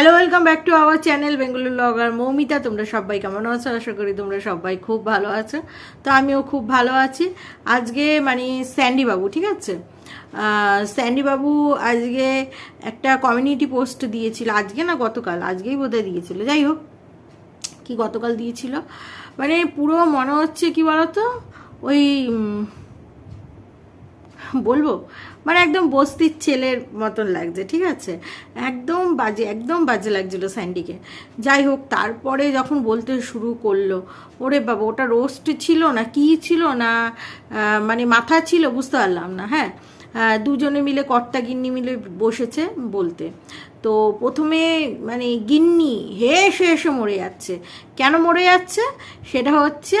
Hello welcome back to our channel Bengaluru লগর মৌমিতা, তোমরা সবাই কেমন আছো? আশা করি তোমরা সবাই খুব ভালো আছো। তো আমিও খুব ভালো আছি। আজকে মানে স্যান্ডি বাবু, ঠিক আছে? স্যান্ডি বাবু আজকে একটা কমিউনিটি পোস্ট দিয়েছিল। আজকে না গতকাল? আজকেই বোধহয় দিয়েছিল। যাই হোক, কি গতকাল দিয়েছিল? মানে পুরো মনে হচ্ছে কি বলতো? ওই বলব? মানে একদম বস্তির ছেলের মতন লাগছে, ঠিক আছে? একদম বাজে একদম বাজে লাগছিল স্যান্ডিকে। যাই হোক, তারপরে যখন বলতে শুরু করল, ওরে বাবা, ওটা রোস্ট ছিল না, কি ছিল না? মানে মাথা ছিল, বুঝতে পারলাম না হ্যাঁ? দুজনে মিলে, কর্তা গিন্নি মিলে বসেছে বলতে। তো প্রথমে মানে গিন্নি হেসে হেসে মরে যাচ্ছে। কেন মরে যাচ্ছে? সেটা হচ্ছে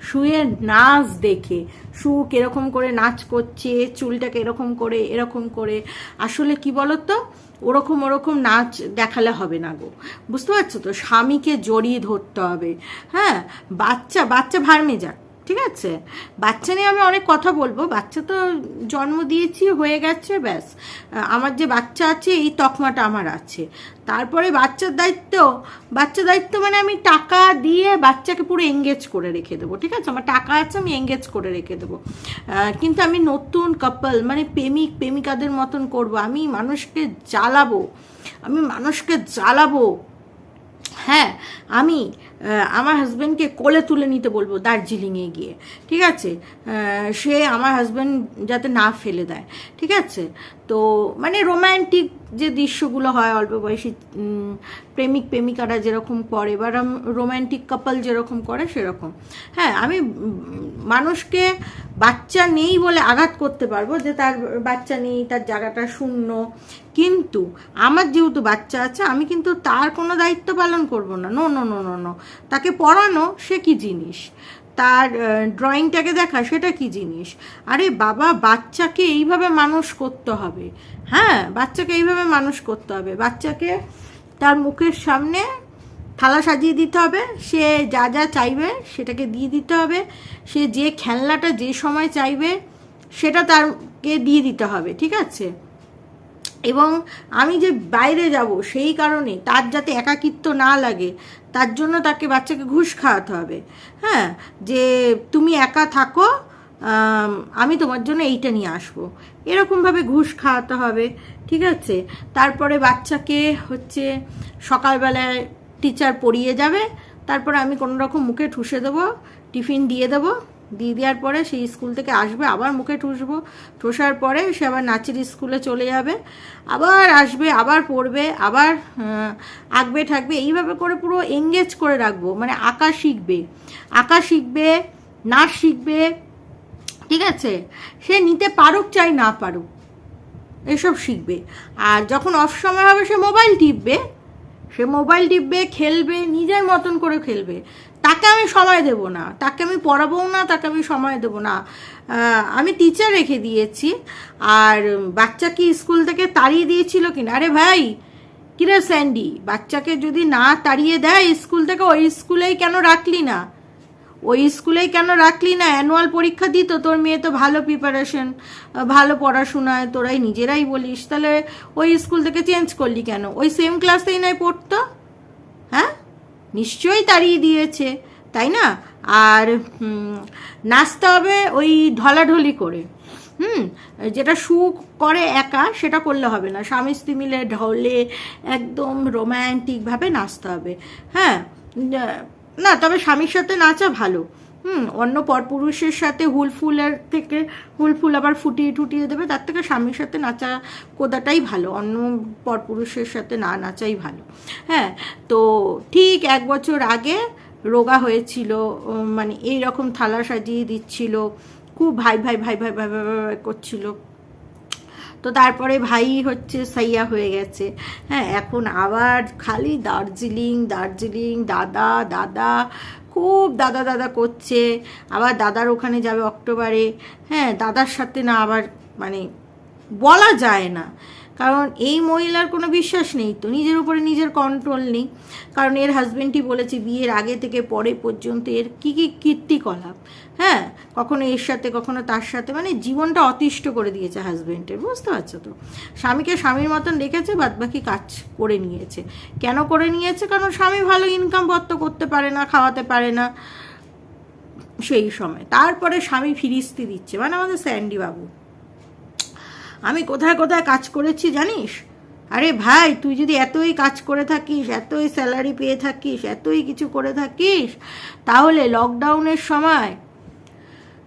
শুয়ে নাচ দেখে শু কেরকম করে নাচ করছে চুলটা এরকম করে এরকম করে। আসলে কি বলতো? ওরকম ওরকম নাচ দেখালে হবে না গো। বুঝতে পারছ তো? স্বামীকে জড়িয়ে ধরতে হবে। হ্যাঁ? বাচ্চা বাচ্চা ভার্মে যাক ঠিক আছে? বাচ্চা নিয়ে আমি অনেক কথা বলব। বাচ্চা তো জন্ম দিয়েছি, হয়ে গেছে, ব্যাস। আমার যে বাচ্চা আছে, এই তকমাটা আমার আছে। তারপরে বাচ্চার দায়িত্ব বাচ্চার দায়িত্ব মানে আমি টাকা দিয়ে বাচ্চাকে পুরো এঙ্গেজ করে রেখে দেবো, ঠিক আছে? আমার টাকা আছে, আমি এঙ্গেজ করে রেখে দেবো। কিন্তু আমি নতুন কাপল মানে প্রেমিক, প্রেমিকাদের মতন করব। আমি মানুষকে জ্বালাবো। আমি মানুষকে জ্বালাবো। হ্যাঁ আমি আমার হাজব্যান্ডকে কোলে তুলে নিতে বলব দার্জিলিংয়ে গিয়ে। ঠিক আছে? সে আমার হাজব্যান্ড যাতে না ফেলে দেয়। ঠিক আছে? তো মানে রোম্যান্টিক যে দৃশ্যগুলো হয় অল্প বয়সী প্রেমিক প্রেমিকারা যেরকম করে বা রোম্যান্টিক কাপল যেরকম করে সেরকম। হ্যাঁ আমি মানুষকে বাচ্চা নেই বলে আঘাত করতে পারব যে তার বাচ্চা নেই, তার জায়গাটা শূন্য। কিন্তু আমার যেহেতু বাচ্চা আছে, আমি কিন্তু তার কোনো দায়িত্ব পালন করব না। নো নো নো নো তাকে পড়ানো সে কি জিনিস? তার ড্রয়িংটাকে দেখা, সেটা কি জিনিস? আরে বাবা, বাচ্চাকে এইভাবে মানুষ করতে হবে। হ্যাঁ বাচ্চাকে এইভাবে মানুষ করতে হবে। বাচ্চাকে তার মুখের সামনে থালা সাজিয়ে দিতে হবে। সে যা যা চাইবে সেটাকে দিয়ে দিতে হবে। সে যে খেলনাটা যে সময় চাইবে সেটা তারকে দিয়ে দিতে হবে, ঠিক আছে? এবং আমি যে বাইরে যাব সেই কারণে তার যাতে একাকিত্ব না লাগে, তার জন্য তাকে বাচ্চাকে ঘুষ খাওয়াতে হবে। হ্যাঁ যে তুমি একা থাকো, আমি তোমার জন্য এইটা নিয়ে আসব। এরকমভাবে ঘুষ খাওয়াতে হবে, ঠিক আছে? তারপরে বাচ্চাকে হচ্ছে সকালবেলায় টিচার পড়িয়ে যাবে, তারপরে আমি কোনো রকম মুখে ঠুসে দেবো, টিফিন দিয়ে দেবো দিয়ে দেওয়ার পরে সেই স্কুল থেকে আসবে, আবার মুখে ঠুসবো। ঠোসার পরে সে আবার নাচের স্কুলে চলে যাবে। আবার আসবে, আবার পড়বে, আবার আঁকবে থাকবে এইভাবে করে পুরো এঙ্গেজ করে রাখব। মানে আঁকা শিখবে। আঁকা শিখবে, নাচ শিখবে। ঠিক আছে? সে নিতে পারুক চাই না পারুক, এসব শিখবে। আর যখন অফ সময় হবে, সে মোবাইল টিপবে। সে মোবাইল টিপবে, খেলবে, নিজের মতন করে খেলবে। তাকে আমি সময় দেব না, তাকে আমি পড়াবও না, তাকে আমি সময় দেব না। আমি টিচার রেখে দিয়েছি, আর বাচ্চা কি স্কুল থেকে তাড়িয়ে দিয়েছিল কিনা? আরে ভাই কিরে স্যান্ডি? বাচ্চাকে যদি না তাড়িয়ে দেয় স্কুল থেকে ওই স্কুলেই কেন রাখলি না? ওই স্কুলেই কেন রাখলি না? অ্যানুয়াল পরীক্ষা দিত, তোর মেয়ে তো ভালো প্রিপারেশন ভালো পড়াশোনায়, তোরাই নিজেরাই বলিস। তাহলে ওই স্কুল থেকে চেঞ্জ করলি কেন? ওই সেম ক্লাসেই নয় পড়তো? নিশ্চয়ই তাড়িয়ে দিয়েছে, তাই না? আর নাচতে হবে ওই ঢলাঢলি করে। হুম, যেটা সুখ করে একা, সেটা করলে হবে না। স্বামী স্ত্রী মিলে ঢলে একদম রোম্যান্টিকভাবে নাচতে হবে। হ্যাঁ না, তবে স্বামীর সাথে নাচা ভালো। হুম, অন্য পরপুরুষের সাথে হুলফুলের থেকে হুলফুল আবার ফুটিয়ে টুটিয়ে দেবে, তার থেকে স্বামীর সাথে নাচা কোদাটাই ভালো, অন্য পরপুরুষের সাথে না নাচাই ভালো। হ্যাঁ তো ঠিক এক বছর আগে রোগা হয়েছিল মানে এই রকম থালা সাজিয়ে দিচ্ছিল, খুব ভাই ভাই ভাই ভাই ভাই ভাই ভাই করছিল। তো তারপরে ভাই হচ্ছে সাইয়া হয়ে গেছে। হ্যাঁ এখন আবার খালি দার্জিলিং দার্জিলিং, দাদা দাদা খুব দাদা দাদা করছে, আবার দাদার ওখানে যাবে অক্টোবরে। হ্যাঁ দাদার সাথে না আবার মানে বলা যায় না। কারণ এই মহিলার কোনো বিশ্বাস নেই তো, নিজের উপরে নিজের কন্ট্রোল নেই। কারণ এর হাজবেন্ডই বলেছে বিয়ের আগে থেকে পরে পর্যন্ত এর কী কী কীর্তিকলাপ। হ্যাঁ কখনো এর সাথে, কখনো তার সাথে মানে জীবনটা অতিষ্ঠ করে দিয়েছে হাজবেন্ডের বুঝতে পারছ তো? স্বামীকে স্বামীর মতন রেখেছে, বাদ বাকি কাজ করে নিয়েছে। কেন করে নিয়েছে? কারণ স্বামী ভালো ইনকাম পত্র করতে পারে না, খাওয়াতে পারে না। সেই সময়। তারপরে স্বামী ফিরিস্তি দিচ্ছে মানে আমাদের স্যান্ডি বাবু। আমি কোথায় কোথায় কাজ করেছি জানিস? আরে ভাই, তুই যদি এতই কাজ করে থাকিস, এতই স্যালারি পেয়ে থাকিস, এতই কিছু করে থাকিস, তাহলে লকডাউনের সময়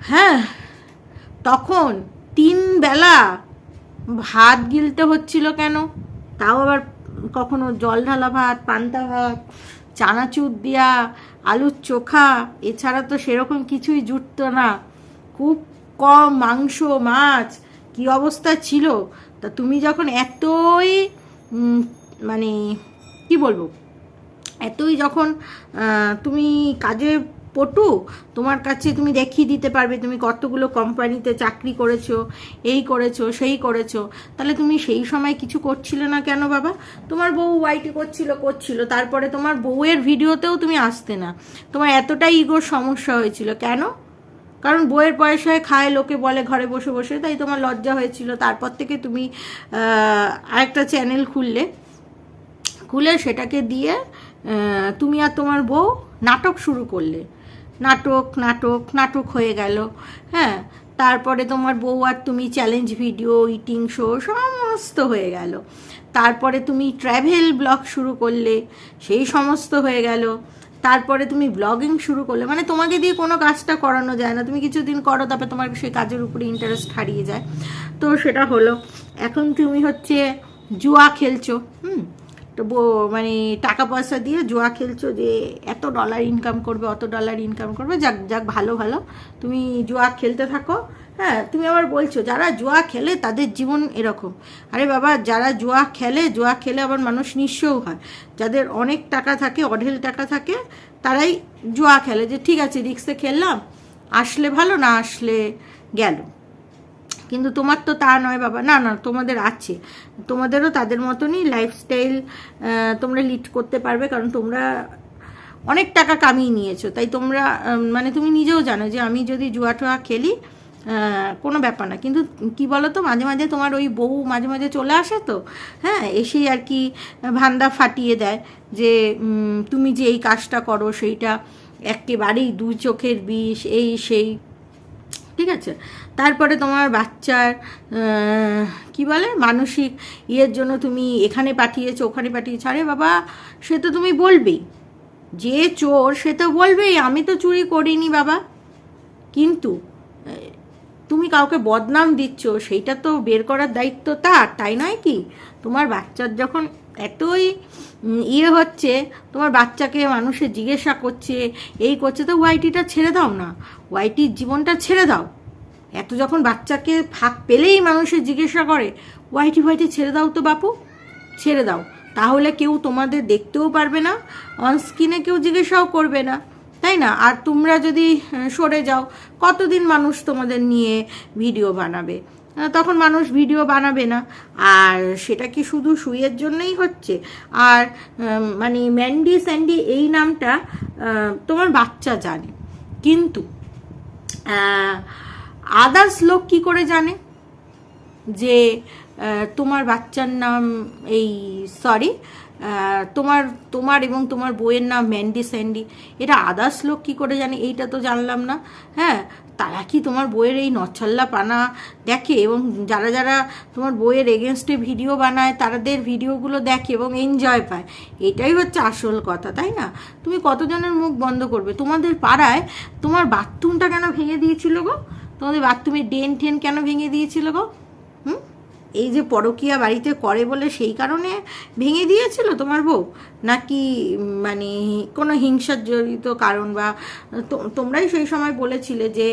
হ্যাঁ তখন তিন বেলা ভাত গিলতে হচ্ছিল কেন? তাও আবার কখনো জল ঢালা ভাত, পান্তা ভাত, চানাচুর দেওয়া আলুর চোখা, এছাড়া তো সেরকম কিছুই জুটতো না। খুব কম মাংস, মাছ, কি অবস্থা ছিল? তা তুমি যখন এতই মানে কি বলব? এতই যখন তুমি কাজে পটু, তোমার কাছে তুমি দেখিয়ে দিতে পারবে, তুমি কতগুলো কোম্পানিতে চাকরি করেছ, এই করেছ, সেই করেছ। তাহলে তুমি সেই সময় কিছু করছিলে না কেন বাবা? তোমার বউ ওয়াইটি করছিল করছিল। তারপরে তোমার বউয়ের ভিডিওতেও তুমি আসতে না। তোমার এতটাই ইগোর সমস্যা হয়েছিল। কেন? কারণ বইয়ের পয়সায় খায়, লোকে বলে ঘরে বসে বসে, তাই তোমার লজ্জা হয়েছিল। তারপর থেকে তুমি আরেকটা চ্যানেল খুললে। খুলে সেটাকে দিয়ে তুমি আর তোমার বউ নাটক শুরু করলে। নাটক নাটক নাটক হয়ে গেল। হ্যাঁ তারপরে তোমার বউ আর তুমি চ্যালেঞ্জ ভিডিও ইটিং শো সমস্ত হয়ে গেল। তারপরে তুমি ট্র্যাভেল ব্লগ শুরু করলে, সেই সমস্ত হয়ে গেল। তারপরে তুমি ব্লগিং শুরু করলে মানে তোমাকে দিয়ে কোনো কাজটা করানো যায় না। তুমি কিছুদিন করো, তারপরে তোমার সেই কাজের উপরে ইন্টারেস্ট হারিয়ে যায়। তো সেটা হলো, এখন তুমি হচ্ছে জুয়া খেলছো, হুম? তো মানে টাকা পয়সা দিয়ে জুয়া খেলছো যে এত ডলার ইনকাম করবে, অত ডলার ইনকাম করবে, যাক যাক, ভালো ভালো। তুমি জুয়া খেলতে থাকো হ্যাঁ তুমি আবার বলছো, যারা জুয়া খেলে তাদের জীবন এরকম। আরে বাবা, যারা জুয়া খেলে জুয়া খেলে আবার মানুষ নিঃস্বও হয়। যাদের অনেক টাকা থাকে, অঢেল টাকা থাকে, তারাই জুয়া খেলে যে, ঠিক আছে রিক্সে খেললাম, আসলে ভালো না আসলে গেল। কিন্তু তোমার তো তা নয় বাবা। না না, তোমাদের আছে। তোমাদেরও তাদের মতনই লাইফস্টাইল তোমরা লিড করতে পারবে কারণ তোমরা অনেক টাকা কামিয়ে নিয়েছো। তাই তোমরা মানে তুমি নিজেও জানো যে আমি যদি জুয়া টুয়া খেলি কোনো ব্যাপার না। কিন্তু কি বলো তো মাঝে মাঝে তোমার ওই বউ মাঝে মাঝে চলে আসে তো হ্যাঁ এসেই আর কি ভান্দা ফাটিয়ে দেয় যে তুমি যে এই কাজটা করো, সেইটা একেবারেই দু চোখের বিষ, এই, সেই ঠিক আছে? তারপরে তোমার বাচ্চার কি বলে? মানসিক ইয়ের জন্য তুমি এখানে পাঠিয়েছো, ওখানে পাঠিয়েছো। আরে বাবা, সে তো তুমি বলবেই। যে চোর, সে তো বলবেই, আমি তো চুরি করিনি বাবা। কিন্তু তুমি কাউকে বদনাম দিচ্ছ, সেইটা তো বের করার দায়িত্ব তার, তাই নয় কি? তোমার বাচ্চার যখন এতই ইয়ে হচ্ছে, তোমার বাচ্চাকে মানুষে জিজ্ঞাসা করছে, এই করছে, তো ওয়াইটিটা ছেড়ে দাও না। ওয়াইটির জীবনটা ছেড়ে দাও। এত যখন বাচ্চাকে ফাঁক পেলেই মানুষে জিজ্ঞাসা করে ওয়াইটি ওয়াইটি ছেড়ে দাও তো বাপু, ছেড়ে দাও। তাহলে কেউ তোমাদের দেখতেও পারবে না অন স্ক্রিনে কেউ জিজ্ঞাসাও করবে না, তাই না? আর তোমরা যদি সরে যাও, কতদিন মানুষ তোমাদের নিয়ে ভিডিও বানাবে? তখন মানুষ ভিডিও বানাবে না। আর সেটা কি শুধু সুইয়ের জন্যই হচ্ছে? আর মানে ম্যান্ডি স্যান্ডি এই নামটা তোমার বাচ্চা জানে। কিন্তু আদার্স লোক কি করে জানে? যে তোমার বাচ্চার নাম এই সরি তোমার তোমার এবং তোমার বইয়ের নাম ম্যান্ডি স্যান্ডি এটা আদার্স লোক কী করে জানে? এইটা তো জানলাম না। হ্যাঁ তারা কি তোমার বইয়ের এই নচ্ছল্লা পানা দেখে? এবং যারা যারা তোমার বইয়ের এগেনস্টে ভিডিও বানায় তাদের ভিডিওগুলো দেখে এবং এনজয় পায়। এটাই হচ্ছে আসল কথা, তাই না? তুমি কতজনের মুখ বন্ধ করবে? তোমাদের পাড়ায় তোমার বাথরুমটা কেন ভেঙে দিয়েছিল গো? তোমাদের বাথরুমের ডেন টেন কেন ভেঙে দিয়েছিল গো? হুম? এই যে পরকিয়া বাড়িতে করে বলে সেই কারণে ভেঙে দিয়েছিল তোমার বউ? নাকি মানে কোনো হিংসার জড়িত কারণ বা তোমরাই সেই সময় বলেছিলে যে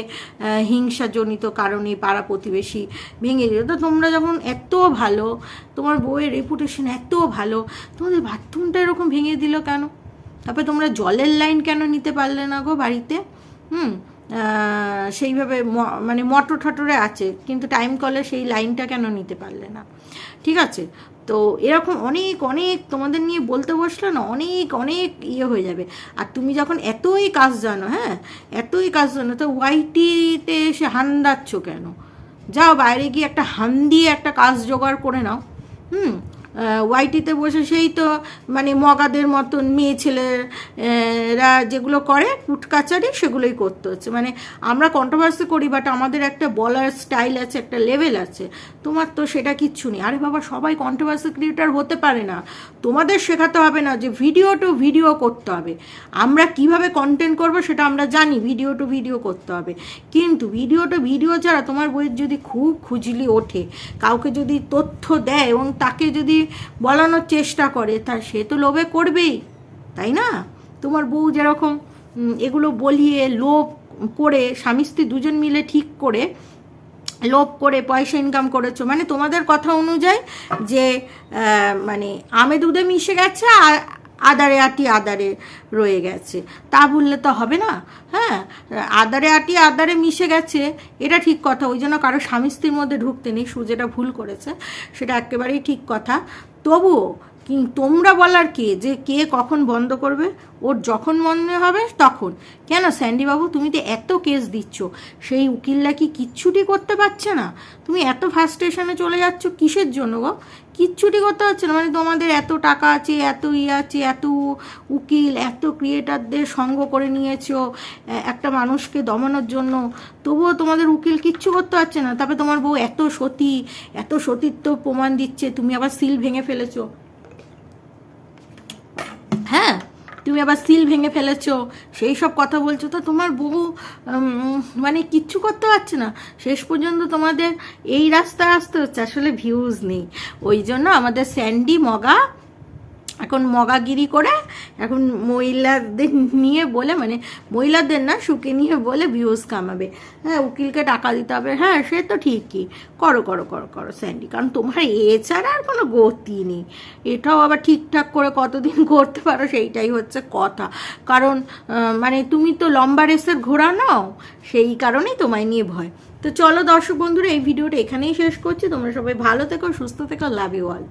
হিংসাজনিত কারণে পাড়া প্রতিবেশী ভেঙে দিল। তো তোমরা যখন এত ভালো, তোমার বউয়ের রেপুটেশন এত ভালো, তোমাদের বাথরুমটা এরকম ভেঙে দিল কেন? তারপরে তোমরা জলের লাইন কেন নিতে পারলে না গো বাড়িতে? হুম? সেইভাবে মানে মটর ঠটরে আছে, কিন্তু টাইম কলে সেই লাইনটা কেন নিতে পারলে না? ঠিক আছে? তো এরকম অনেক অনেক তোমাদের নিয়ে বলতে বসলে না অনেক অনেক ইয়ে হয়ে যাবে। আর তুমি যখন এতই কাজ জানো হ্যাঁ? এতই কাজ জানো, তো ওয়াইটিতে এসে হান্দাচ্ছ কেন? যাও বাইরে গিয়ে একটা হান দিয়ে একটা কাজ জোগাড় করে নাও। হুম? ওয়াইটিতে বসে সেই তো মানে মগাদের মতন মেয়ে ছেলেরা যেগুলো করে কুটকাচারি সেগুলোই করতে হচ্ছে। মানে আমরা কন্ট্রোভার্সি করি বাট আমাদের একটা বলার স্টাইল আছে, একটা লেভেল আছে। তোমার তো সেটা কিচ্ছু নেই। আরে বাবা, সবাই কন্ট্রোভার্সি ক্রিয়েটার হতে পারে না। তোমাদের শেখাতে হবে না যে ভিডিও টু ভিডিও করতে হবে। আমরা কীভাবে কন্টেন্ট করব সেটা আমরা জানি ভিডিও টু ভিডিও করতে হবে। কিন্তু ভিডিও টু ভিডিও ছাড়া তোমার বইয়ের যদি খুব খুঁজলি ওঠে, কাউকে যদি তথ্য দেয় এবং তাকে যদি বলানোর চেষ্টা করে, তা সে তো লোভে করবেই, তাই না? তোমার বউ যেরকম এগুলো বলিয়ে লোভ করে, স্বামী স্ত্রী দুজন মিলে ঠিক করে, লোভ করে পয়সা ইনকাম করেছ মানে তোমাদের কথা অনুযায়ী যে মানে আমে দুধে মিশে গেছে আর আদারে আটি আদারে রয়ে গেছে। তা বললে তো হবে না। হ্যাঁ আদারে আটি আদারে মিশে গেছে, এটা ঠিক কথা। ওই জন্য কারও স্বামী স্ত্রীর মধ্যে ঢুকতে নেই, সূর্যটা ভুল করেছে, সেটা একেবারেই ঠিক কথা। তবুও তোমরা বলার কে? যে কে কখন বন্ধ করবে? ওর যখন মনে হবে তখন। কেন স্যান্ডিবাবু, তুমি তো এত কেস দিচ্ছ। সেই উকিলরা কি কিচ্ছুটি করতে পারছে না? তুমি এত ফার্স্ট স্টেশনে চলে যাচ্ছ কিসের জন্য গো? কিচ্ছুটি করতে পারছে না। মানে তোমাদের এত টাকা আছে, এত ইয়ে আছে, এত উকিল, এত ক্রিয়েটারদের সঙ্গ করে নিয়েছো একটা মানুষকে দমানোর জন্য। তবুও তোমাদের উকিল কিচ্ছু করতে পারছে না। তারপরে তোমার বউ এত সতী, এত সতীত্ব প্রমাণ দিচ্ছে। তুমি আবার সিল ভেঙে ফেলেছো। হ্যাঁ? তুমি আবার সিল ভেঙে ফেলেছো। সেই সব কথা বলছো। তো তোমার বহু মানে কিচ্ছু করতে পারছে না। শেষ পর্যন্ত তোমাদের এই রাস্তায় আসতে হচ্ছে। আসলে ভিউজ নেই। ওই জন্য আমাদের স্যান্ডি মগা এখন মগাগিরি করে এখন মহিলাদের নিয়ে বলে মানে মহিলাদের না, সুখে নিয়ে বলে ভিউজ কামাবে। হ্যাঁ উকিলকে টাকা দিতে হবে। হ্যাঁ সে তো ঠিকই। করো করো করো করো, স্যান্ডি। কারণ তোমার এছাড়া আর কোনো গতি নেই। এটাও আবার ঠিকঠাক করে কতদিন করতে পারো সেইটাই হচ্ছে কথা। কারণ মানে তুমি তো লম্বা রেসের ঘোড়া নাও, সেই কারণেই তোমায় নিয়ে ভয়। তো চলো দর্শক বন্ধুরা, এই ভিডিওটা এখানেই শেষ করছি। তোমরা সবাই ভালো থেকো, সুস্থ থেকো লাভ ইউ অল